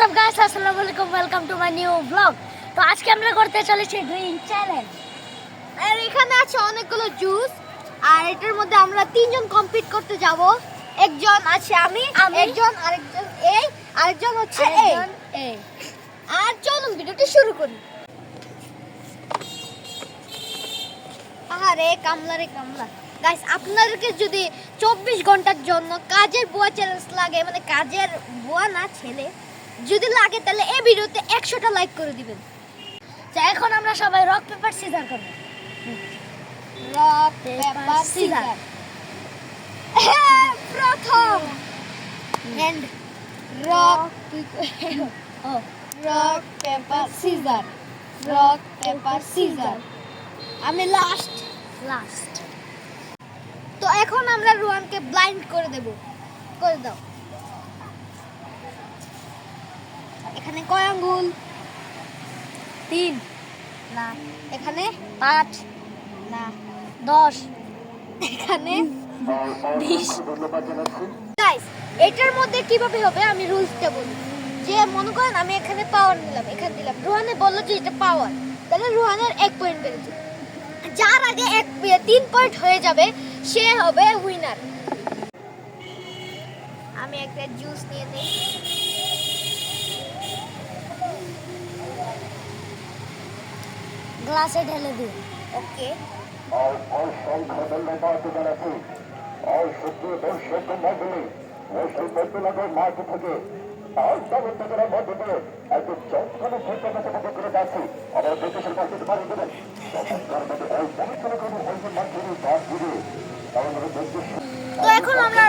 WhatsApp guys আসসালামু আলাইকুম welcome to my new blog তো আজকে আমরা করতে চলেছি ড্রিঙ্ক চ্যালেঞ্জ আর এখানে আছে অনেকগুলো জুস আর এটার মধ্যে আমরা তিনজন কম্পিট করতে যাব। একজন আছে আমি। একজন আরেকজন এই আরেকজন হচ্ছে এই এই আর চলুন ভিডিওটি শুরু করি। আরে কামলা রে কামলা। গাইস আপনাদেরকে যদি চব্বিশ ঘণ্টার জন্য কাজের বুয়া চ্যালেঞ্জ লাগে মানে কাজের বুয়া না ছেলে যদি লাগে তাহলে এই ভিডিওতে একশোটা লাইক করে দিবেন। তো এখন আমরা সবাই রক পেপার সিজার করব। রক পেপার সিজার প্রথম। And rock rock paper scissor rock paper scissor আমি লাস্ট লাস্ট তো এখন আমরা রুহানকে ব্লাইন্ড করে দেব। করে দাও। এখানে কয় আঙ্গুল? তিন। না, এখানে পাঁচ না, দশ। এখানে বিশ। গাইস এটার মধ্যে কীভাবে হবে আমি রুলসটা বলি। যে মনে করেন আমি এখানে পাওয়ার নিলাম, এখানে দিলাম। রুহানে বলল যে এটা পাওয়ার তাহলে রুহানের এক পয়েন্ট বেড়েছে যার আগে এক তিন পয়েন্ট হয়ে যাবে, সে হবে উইনার আমি একটা জুস নিয়ে নিই। গ্লাসে ঢেলে দিই ওকে? মাঠ থেকে একটি করে যাচ্ছি। পারে দেবেন তো এখন আমরা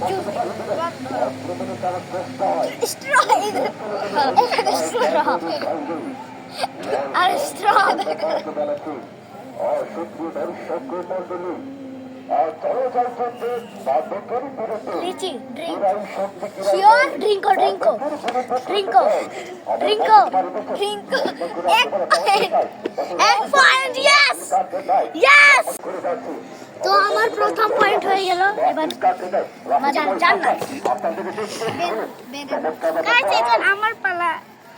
জুস আর স্ট্র। লিচি ড্রিঙ্ক শিওর ড্রিঙ্কো ড্রিঙ্কো ড্রিঙ্কো ড্রিঙ্কো ড্রিঙ্ক এক এক পয়েন্ট ইয়েস ইয়েস তো আমার প্রথম পয়েন্ট হয়ে গেল। এবার মজা জান্নাত।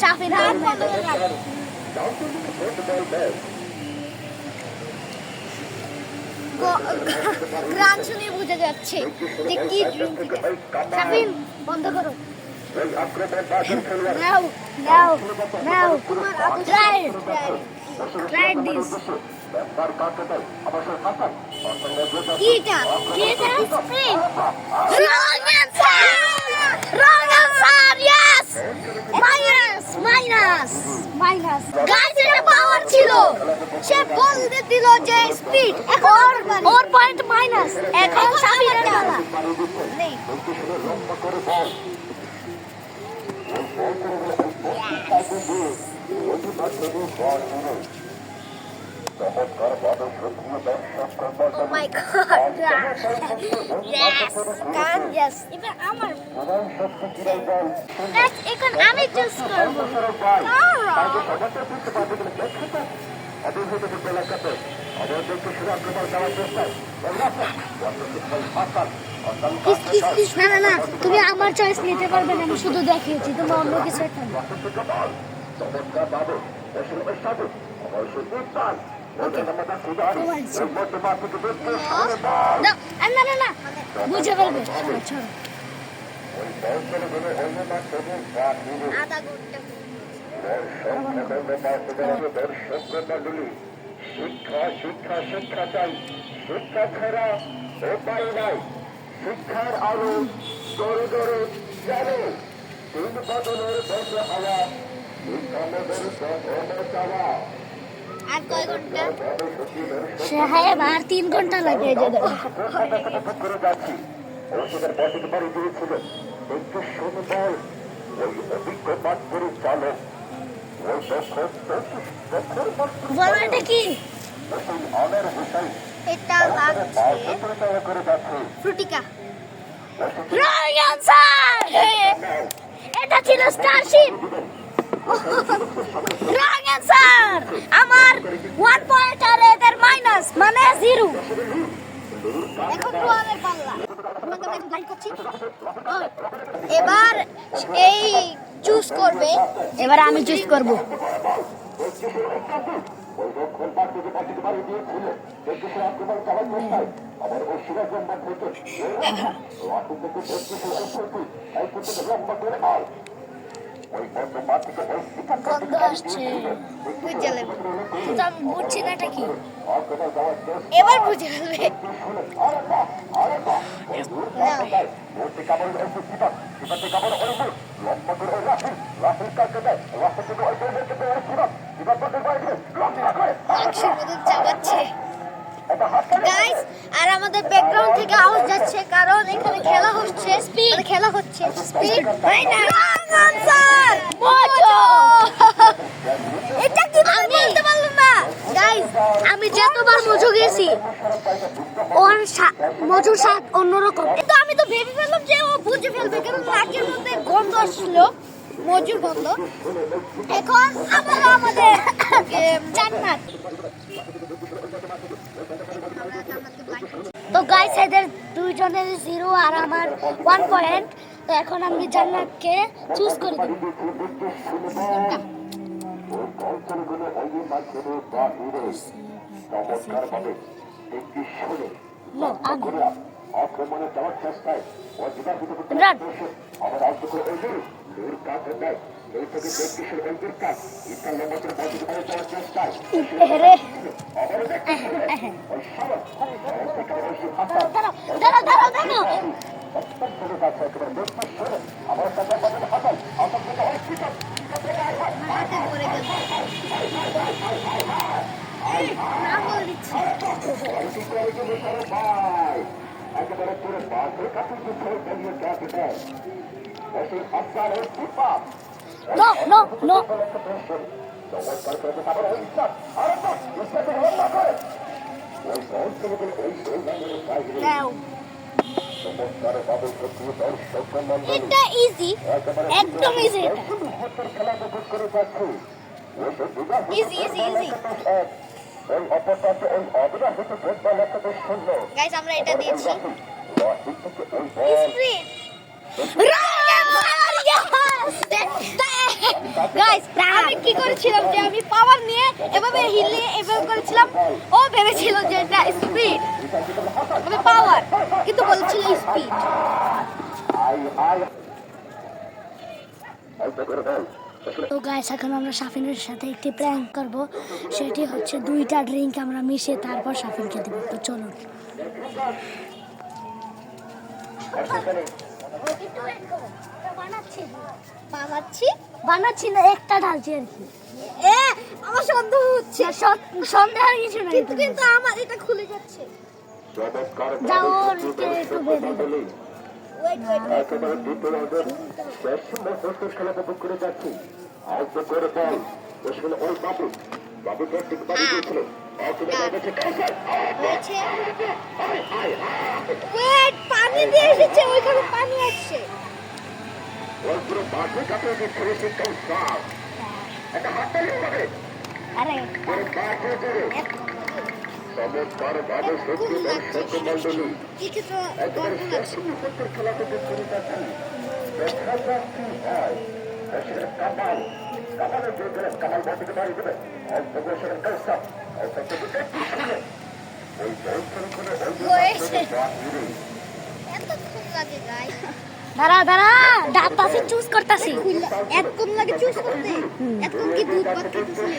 সাফির আহমেদ গ্রান শুনে বোঝা যাচ্ছে যে কি সাফিন বন্ধ করো। নাও নাও নাও ট্রাই ট্রাই দিস এটা? Spring wrong answer wrong answer yes minus. Minus guys এটা পাওয়ার ছিল। সে বল দিল যে স্পিড এখন ওর পয়েন্ট মাইনাস এখন সাবিরের পালা নেই। Oh my god. yes. yes. এবার আমার Next, এখন আমি চুজ করব না না না তুমি আমার চয়েস নিতে পারবে না আমি শুধু দেখিয়েছি তুমি অন্য কিছু একটা। তোমার। না না না বুঝে ফেলবে শিক্ষা শিক্ষা শিক্ষা চাই শিক্ষা ছাড়া উপায় নাই শিক্ষার আলো দরে দরে চলে তিন বদলের বসে হাওয়া শিক্ষামদের ধর্ম চাওয়া আর কয় ঘণ্টা? সাহেব আর তিন ঘণ্টা লাগে যাচ্ছি ওষুধের পথে বাড়ি দিয়েছিল একটু এটা ছিল স্টারশিপ। রং আনসার আমার ওয়ান পয়েন্ট আর এদের মাইনাস মানে জিরো এখন রোহানের পাল্লা। আমরা এখন গাইড করছি? এবার এই চুজ করবে। এবার আমি চুজ করব। আবার না এবার বুঝে আরে আমাদের ব্যাকগ্রাউন্ড থেকে আওয়াজ যাচ্ছে, কারণ এখানে খেলা হচ্ছে। স্পিড খেলা হচ্ছে। স্পিড এটা কি আমি বলতে পারলাম না? গাইস আমি যতবার মজু গেছি ওর মজুর স্বাদ অন্যরকম। কিন্তু আমি তো ভেবে ফেললাম যে ও বুঝে ফেলবে কারণ নাকের মধ্যে গন্ধ আসছিল মজুর গন্ধ। এখন আমরা আমাদের জান্নাত তো গাইস এদের দুইজনের জিরো আর আমার ওয়ান পয়েন্ট তো এখন আমি জান্নাতকে চুজ করে। দেব আক্রমণে যাওয়ার চেষ্টায় আমার কাজ দাঁড়াও দাঁড়াও দাঁড়াও। একেবারে পুরো বাসের কাছে যে ছেড়ে ফেলিয়ে যাচ্ছে দেয় সেই হাতটার ওই টিপা নো নো নো এটা ইজি একদম শূন্য গাইস আমরা এটা দিয়েছি। গাইস আমি কি করেছিলাম যে আমি পাওয়ার নিয়ে এভাবে হিলে এভাবে করেছিলাম? ও ভেবেছিল যে এটা স্পিড আমি পাওয়ার কিন্তু বলছিল স্পিড তো গাইস এখন আমরা সাফিনের সাথে একটি প্র্যাঙ্ক করব। সেটি হচ্ছে দুইটা ড্রিঙ্ক আমরা মিশিয়ে তারপর সাফিনকে দেবো। তো চলুন। বানাচ্ছি বানাচ্ছি না একটা ঢালছি আর কি আমার সন্দেহ হচ্ছে। সন্দেহ কিছু নাই কিন্তু কিন্তু আমার এটা খুলে যাচ্ছে। একেবারে দ্বিতীয় রাউন্ডের শেষ মস্তিষ্ক খেলা উপভোগ করে যাচ্ছি। আয়ত্ত করে বল। আসলে ওই বাবু। ঠিক দিয়েছিল পানি দিয়ে এসেছে ওইখানে পানি আসছে। ওই পুরো বাসে সে কেউ সাপ একটা হাত তালি আরে পুরো বাসে চমৎকার ভাবে সত্যি দর্শক মন্ডলী একেবারে লাগছে মুহূর্তের খেলা থেকে দেখতে ছিল ওই বয়সের করে হয়েছে। এতক্ষণ লাগে দাঁড়া দাঁড়া ডাবতাছি চুজ লাগে চুজ করতে এত কম কি দুধ খেতেছিলে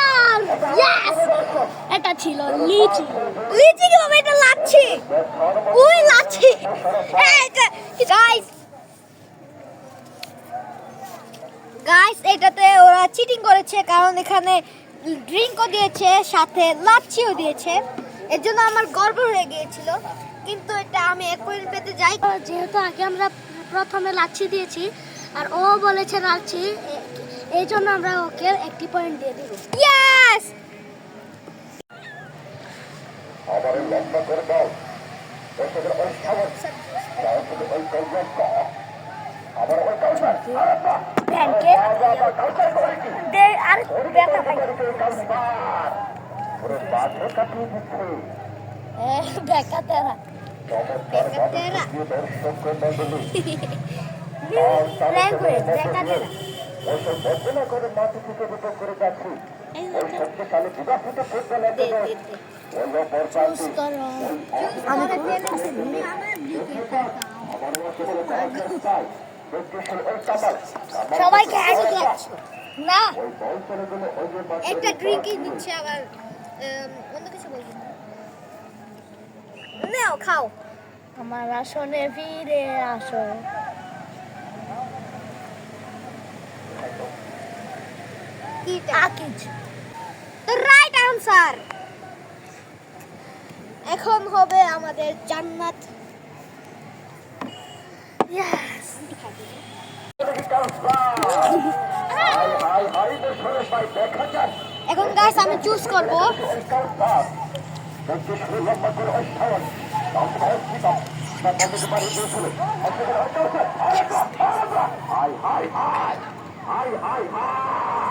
হয়ে হয়ে এটা ছিল লিচি। লিচি কি বাবা, এটা লাচ্ছি? ওই লাচ্ছি। গাইস গাইস এটাতে ওরা চিটিং করেছে, কারণ এখানে ড্রিঙ্কও দিয়েছে, সাথে লাচ্ছিও দিয়েছে। এর জন্য আমার গর্ব হয়ে গিয়েছিল। কিন্তু এটা আমি এক পয়েন্ট পেতে যাই। যেহেতু আগে আমরা প্রথমে লাচ্ছি দিয়েছি, আর ও বলেছে লাচ্ছি এই জন্য আমরা ওকে একটি পয়েন্ট দিয়ে দিব। ইয়েস আবার লম্বা করে দাও। ওই থেকে ওই খাবার দাও থেকে ওই কলজার আবার ওই কলজার ব্যাংকে দে আর ব্যথা পাই পুরো বাঘে কাটিয়ে দিচ্ছে ব্যথা তেরা। চমৎকার তেরা। দিয়ে দর্শক মন্ডলী প্ল্যান করে ব্যথা তেরা। ওইসব বর্জনা করে মাটি থেকে বিপদ করে যাচ্ছি। ওই শক্তিশালী বিবাহিত সবাইকে না। একটা ড্রিঙ্কই দিচ্ছে আবার অন্য কিছু বলছি নাও খাও। আমার আসনে ফিরে আসো। আকিজ। দ্য রাইট আনসার এখন হবে আমাদের জান্নাত। ইয়েস এখন গাইস আমি চুজ করব। হাই high high high high high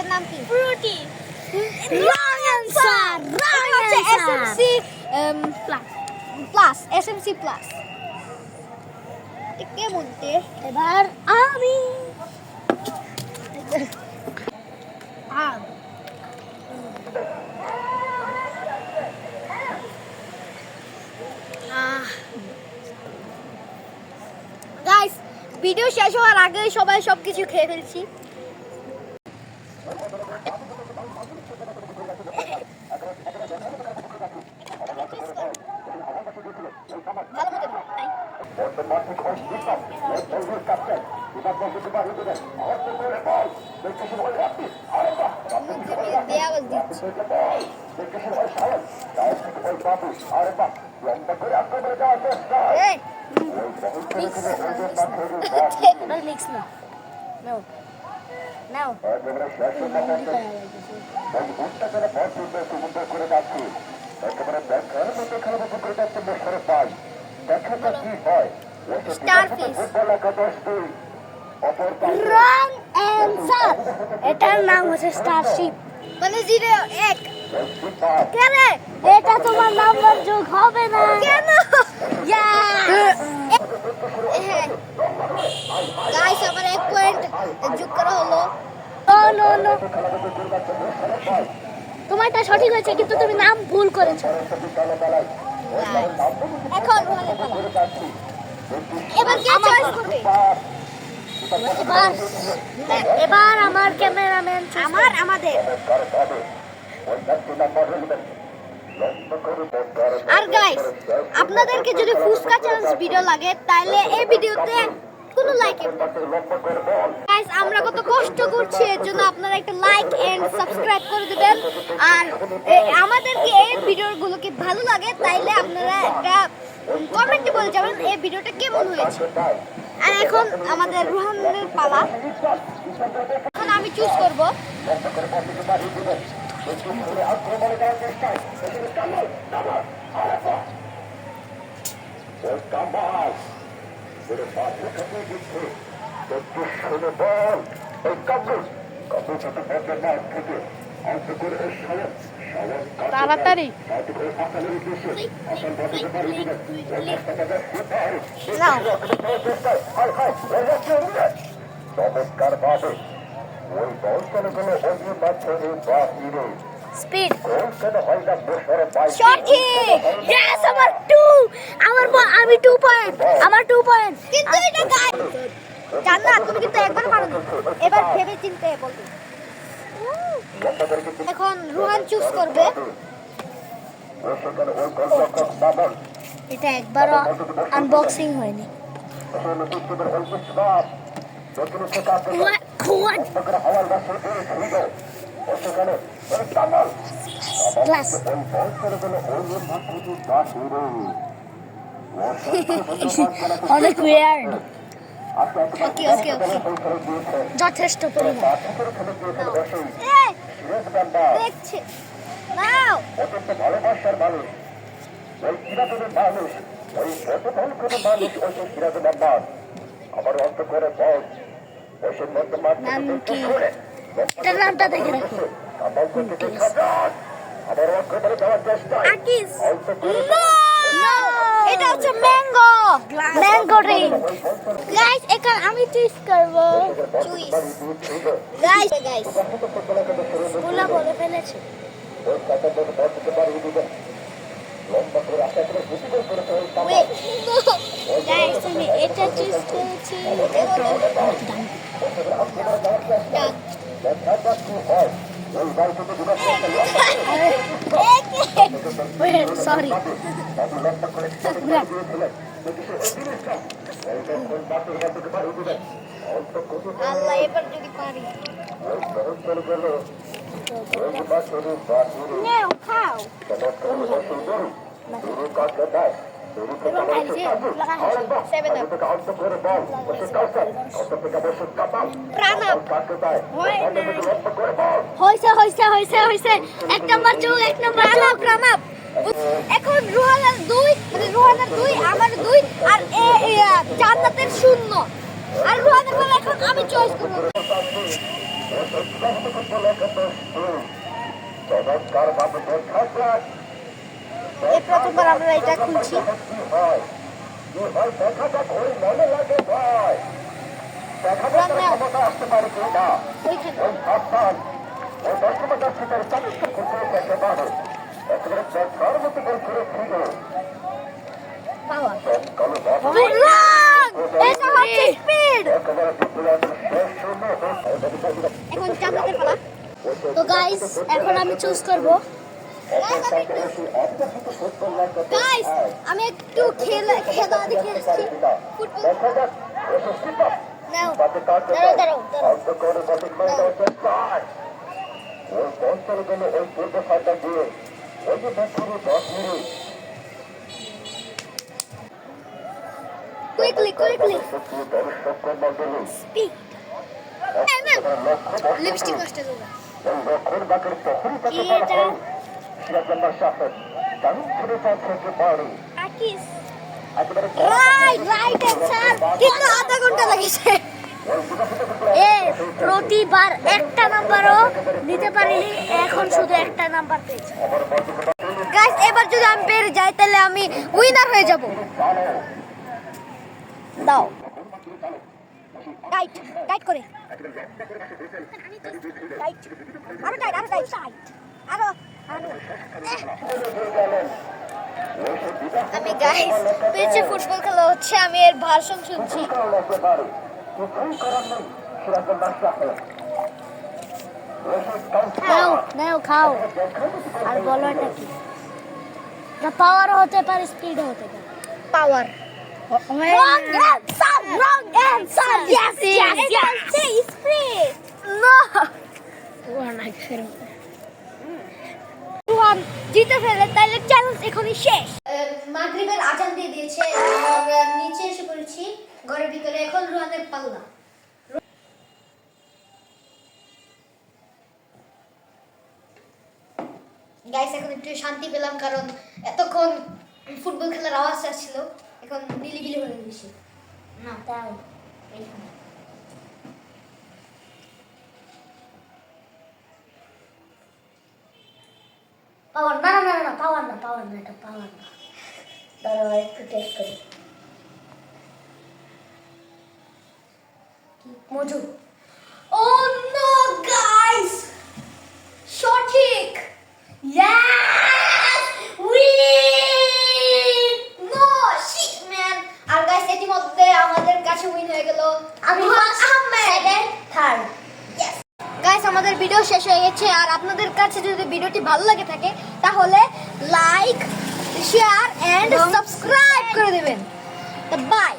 এটার নাম কি? ফ্রুটি রং অ্যান্সার রং হচ্ছে এসএমসি প্লাস এসএমসি প্লাস কেমন টেস্ট এবার আমি। আম। গাইস ভিডিও শেষ হওয়ার আগে সবাই সবকিছু খেয়ে ফেলছি। ভাই দেখা যাক কি হয় ওই যে Starfish. ফুটবল একাদশ দুই অপর প্রান্তে রং অ্যান্সার এটার নাম হচ্ছে স্টারশিপ মানে জিরো এক ওই দীপক কেন? এটা তোমার নাম্বার যোগ হবে না। কেন? গাইস আমার এক পয়েন্ট যোগ করা হলো। নো নো নো তোমারটা সঠিক হয়েছে কিন্তু তুমি নাম ভুল করেছ। এখন এবার কে চয়েস করবে? এবার এবার আমার ক্যামেরাম্যান আমার আমাদের। আর গাইস আপনাদেরকে যদি ফুসকা চ্যালেঞ্জ ভিডিও লাগে, তাহলে এই ভিডিওতে কোনো লাইক গাইস আমরা কত কষ্ট করছি, এর জন্য আপনারা একটা লাইক এন্ড সাবস্ক্রাইব করে দিবেন। আর আমাদেরকে এই ভিডিওগুলোকে ভালো লাগে, তাইলে আপনারা একটা কমেন্টে বলে যাবেন এই ভিডিওটা কেমন হয়েছে। আর এখন আমাদের রুহানের পালা। এখন আমি চুজ করব। ওই কামাল ওরে মাঠে দিচ্ছে একটু শুনে বল ওই কাবুল কাবুল সাথে বলতে মাঠ থেকে তাড়াতাড়ি চমৎকার ভাবে স্পিড সঠিক ইয়েস আমার টু আমার আমি টু পয়েন্ট আমার টু পয়েন্ট কিন্তু এটা গাই জান্নাত তুমি কিন্তু একবার পারো এবার ভেবে চিন্তে বলবে। এখন রুহান চুজ করবে। এটা একবারও আনবক্সিং হয়নি। সেখানে বিদ্যুতের ওই বিশ্বকাপ দক্ষিণ থেকে আসলে খোয়া- খোয়া করে হাওয়ার বাসে এই ছিল ও সেখানে ওই কামাল ক্লাস অনেক উইয়ার্ড ওকে ওকে ওকে যথেষ্ট পরিমাণ এই নাও ভালোবাসার মানুষ ওই কিরাতনের মানুষ ওই যতক্ষণ করে মানুষ ওই যে মানুষ আমার অন্ত বল নাম কি? এটার নামটা দেখে রাখো। আকিস। এটা হচ্ছে ম্যাঙ্গো। ম্যাঙ্গো গাইস এখন আমি চুজ করব। চুইস গাইস গাইস বলে ফেলেছি। আমি এটা চুজ করেছি হয় সরি আল্লাহ এবার যদি পারি হইছে হইছে হইছে হইছে। এক নাম্বার চুক এক নাম্বার প্রাণাপ প্রাণাপ। এখন রোহানের দুই মানে রোহানের দুই, আমার দুই, আর জান্নাতের শূন্য। আর রোহানের এখন আমি চয়েস করব। এই প্রথমবার আমরা এটা খুলছি। কি এটা হচ্ছে স্পিড এখন জান্নাতের পালা। তো গাইস এখন আমি চুজ করব। গাইস আমি একটু খেলা খেলা দেখে আসছি ফুটবল নাও দাঁড়াও দাঁড়াও দাঁড়াও। ওই বল চলে গেল ওই পূর্ব সাইডটা দিয়ে ওই যে দশ মিনিট। আকিস। রাইট রাইট অ্যান্সার কিন্তু আধা ঘণ্টা প্রতিবার একটা নাম্বারও নিতে পারিনি এখন শুধু একটা নাম্বার পেয়েছি। এবার যদি আমি পেরে যাই, তাহলে আমি উইনার হয়ে যাব। দাও। টাইট টাইট করে। টাইট আরও টাইট আরও টাইট আরও আরও। আমি গাইস পেছে ফুটবল খেলা হচ্ছে, আমি এর ভাষণ শুনছি। সাহেব নাও, খাও। আর বলো এটা কি? না পাওয়ারও হতে পারে স্পিডও হতে পারে। পাওয়ার Wrong answer! Wrong answer! Yes, yes, yes! Say spray! No! Ruhan জিতে ফেলে তাহলে চ্যালেঞ্জ এখনই শেষ মাগরিবের আজান দিয়ে দিয়েছে নিচে এসে পড়েছি ঘরের ভিতরে এখন রুহানের পাল্লা গাইস এখন একটু শান্তি পেলাম কারণ এতক্ষণ ফুটবল খেলার আওয়াজ আসছিল এখন নিলিবিলি হয়ে গেছে। না তাই এইখানে পাওয়ার না না না পাওয়ার না পাওয়ার না, এটা পাওয়ার না। দাঁড়াও একটু টেস্ট করি। কি মজু Oh no, guys! সঠিক Yes! Win! No, shit, man! আর guys, ইতিমধ্যে আমাদের কাছে উইন হয়ে গেল আমি রুহান আহমেদ থার্ড গাইস আমাদের ভিডিও শেষ হয়ে গেছে। আর আপনাদের কাছে যদি ভিডিওটি ভালো লাগে থাকে তাহলে লাইক শেয়ার এন্ড সাবস্ক্রাইব করে দেবেন। বাই